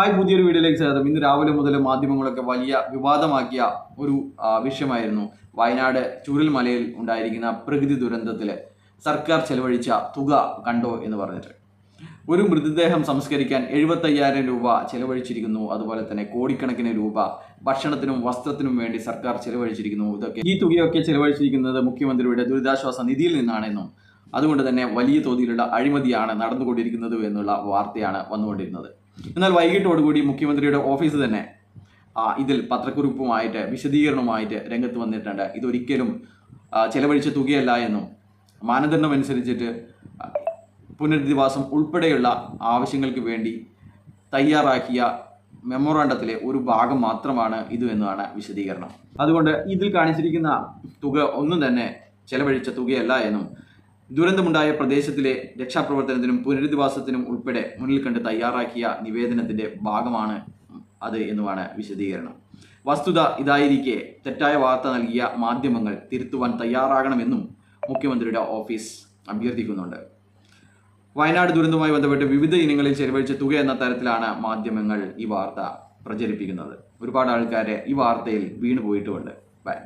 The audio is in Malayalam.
ഹായ് പുതിയൊരു വീഡിയോയിലേക്ക് സ്വാഗതം. ഇന്ന് രാവിലെ മുതൽ മാധ്യമങ്ങളൊക്കെ വലിയ വിവാദമാക്കിയ ഒരു വിഷയമായിരുന്നു വയനാട് ചൂരൽമലയിൽ ഉണ്ടായിരിക്കുന്ന പ്രകൃതി ദുരന്തത്തിൽ സർക്കാർ ചെലവഴിച്ച തുക കണ്ടോ എന്ന് പറഞ്ഞിട്ട്. ഒരു മൃതദേഹം സംസ്കരിക്കാൻ എഴുപത്തയ്യായിരം രൂപ ചെലവഴിച്ചിരിക്കുന്നു. അതുപോലെ തന്നെ കോടിക്കണക്കിന് രൂപ ഭക്ഷണത്തിനും വസ്ത്രത്തിനും വേണ്ടി സർക്കാർ ചെലവഴിച്ചിരിക്കുന്നു. ഇതൊക്കെ ഈ തുകയൊക്കെ ചെലവഴിച്ചിരിക്കുന്നത് മുഖ്യമന്ത്രിയുടെ ദുരിതാശ്വാസ നിധിയിൽ നിന്നാണെന്നും അതുകൊണ്ട് തന്നെ വലിയ തോതിലുള്ള അഴിമതിയാണ് നടന്നുകൊണ്ടിരിക്കുന്നത് എന്നുള്ള വാർത്തയാണ് വന്നുകൊണ്ടിരുന്നത്. എന്നാൽ വൈകിട്ടോടുകൂടി മുഖ്യമന്ത്രിയുടെ ഓഫീസ് തന്നെ ഇതിൽ പത്രക്കുറിപ്പുമായിട്ട് വിശദീകരണവുമായിട്ട് രംഗത്ത് വന്നിട്ടുണ്ട്. ഇതൊരിക്കലും ചെലവഴിച്ച തുകയല്ല എന്നും മാനദണ്ഡം അനുസരിച്ചിട്ട് പുനരധിവാസം ഉൾപ്പെടെയുള്ള ആവശ്യങ്ങൾക്ക് വേണ്ടി തയ്യാറാക്കിയ മെമ്മോറാണ്ടത്തിലെ ഒരു ഭാഗം മാത്രമാണ് ഇത് എന്നാണ് വിശദീകരണം. അതുകൊണ്ട് ഇതിൽ കാണിച്ചിരിക്കുന്ന തുക ഒന്നും തന്നെ ചെലവഴിച്ച തുകയല്ല എന്നും ദുരന്തമുണ്ടായ പ്രദേശത്തിലെ രക്ഷാപ്രവർത്തനത്തിനും പുനരധിവാസത്തിനും ഉൾപ്പെടെ മുന്നിൽ കണ്ട് തയ്യാറാക്കിയ നിവേദനത്തിന്റെ ഭാഗമാണ് അത് എന്നുമാണ് വിശദീകരണം. വസ്തുത ഇതായിരിക്കെ തെറ്റായ വാർത്ത നൽകിയ മാധ്യമങ്ങൾ തിരുത്തുവാൻ തയ്യാറാകണമെന്നും മുഖ്യമന്ത്രിയുടെ ഓഫീസ് അഭ്യർത്ഥിക്കുന്നുണ്ട്. വയനാട് ദുരന്തവുമായി ബന്ധപ്പെട്ട് വിവിധ ഇനങ്ങളിൽ ചെലവഴിച്ച തുക എന്ന തരത്തിലാണ് മാധ്യമങ്ങൾ ഈ വാർത്ത പ്രചരിപ്പിക്കുന്നത്. ഒരുപാട് ആൾക്കാരെ ഈ വാർത്തയിൽ വീണുപോയിട്ടുമുണ്ട് ബൈ.